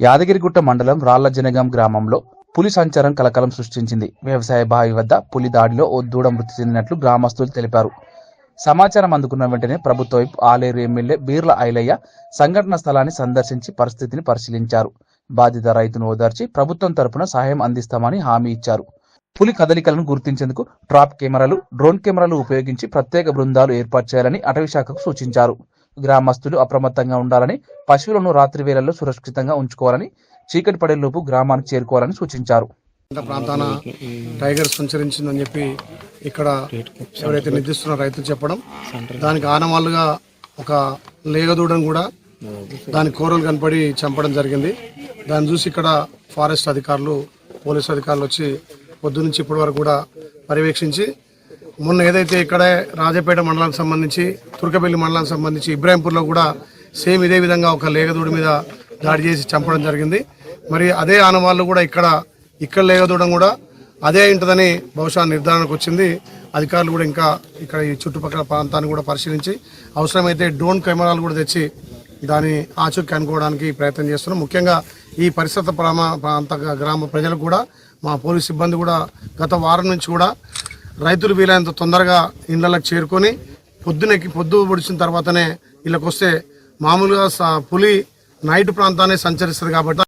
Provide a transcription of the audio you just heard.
యాదగిరిగుట్ట మండలం రాళ్ళజనగం గ్రామంలో పులి సంచారం కలకలం సృష్టించింది. వ్యవసాయ బావి వద్ద పులి దాడిలో ఓ దూడ మృతి చెందినట్లు గ్రామస్తులు తెలిపారు. సమాచారం అందుకున్న వెంటనే ప్రభుత్వ వైపు ఆలేరు ఎమ్మెల్యే బీర్ల ఐలయ్య సంఘటన స్థలాన్ని సందర్శించి పరిస్థితిని పరిశీలించారు. బాధిత రైతును ఓదార్చి ప్రభుత్వం తరపున సహాయం అందిస్తామని హామీ ఇచ్చారు. పులి కదలికలను గుర్తించేందుకు ట్రాప్ కెమెరాలు డ్రోన్ కెమెరాలు ఉపయోగించి ప్రత్యేక బృందాలు ఏర్పాటు చేయాలని అటవీ శాఖకు సూచించారు. గ్రామస్తులు అప్రమత్తంగా ఉండాలని పశువులను రాత్రి వేళల్లో సురక్షితంగా ఉంచుకోవాలని చీకటి పడేలోపు గ్రామానికి చేరుకోవాలని సూచించారు. ప్రాంతాన టైగర్ సంచరించిందని చెప్పి ఇక్కడ ఎవరైతే నిర్దిస్తున్న రైతులు చెప్పడం దానికి ఆనవాళ్ళుగా ఒక లేగదూడను కూడా దాని కూరలు కనపడి చంపడం జరిగింది. దాన్ని చూసి ఇక్కడ ఫారెస్ట్ అధికారులు పోలీస్ అధికారులు వచ్చి పొద్దు నుంచి ఇప్పటి వరకు కూడా పర్యవేక్షించి మొన్న ఏదైతే ఇక్కడే రాజపేట మండలానికి సంబంధించి తుర్కపల్లి మండలానికి సంబంధించి ఇబ్రాహీంపూర్లో కూడా సేమ్ ఇదే విధంగా ఒక లేగదూడి మీద దాడి చేసి చంపడం జరిగింది. మరి అదే ఆనవాళ్ళు కూడా ఇక్కడ ఇక్కడ లేగదూడడం కూడా అదే ఉంటుందని బహుశా నిర్ధారణకు వచ్చింది. అధికారులు కూడా ఇంకా ఇక్కడ ఈ చుట్టుపక్కల ప్రాంతాన్ని కూడా పరిశీలించి అవసరమైతే డ్రోన్ కెమెరాలు కూడా తెచ్చి దాని ఆచూకీ అనుకోవడానికి ప్రయత్నం చేస్తున్నాం ముఖ్యంగా ఈ పరిసర ప్రామ ప్రాంత గ్రామ ప్రజలకు కూడా మా పోలీస్ సిబ్బంది కూడా గత వారం నుంచి కూడా రైతులు వీలైనంత తొందరగా ఇళ్ళకు చేరుకొని పొద్దునెక్కి పొద్దు పొడిచిన తర్వాతనే ఇళ్ళకి వస్తే మామూలుగా స- పులి నైట్ ప్రాంతాన్ని సంచరిస్తుంది కాబట్టి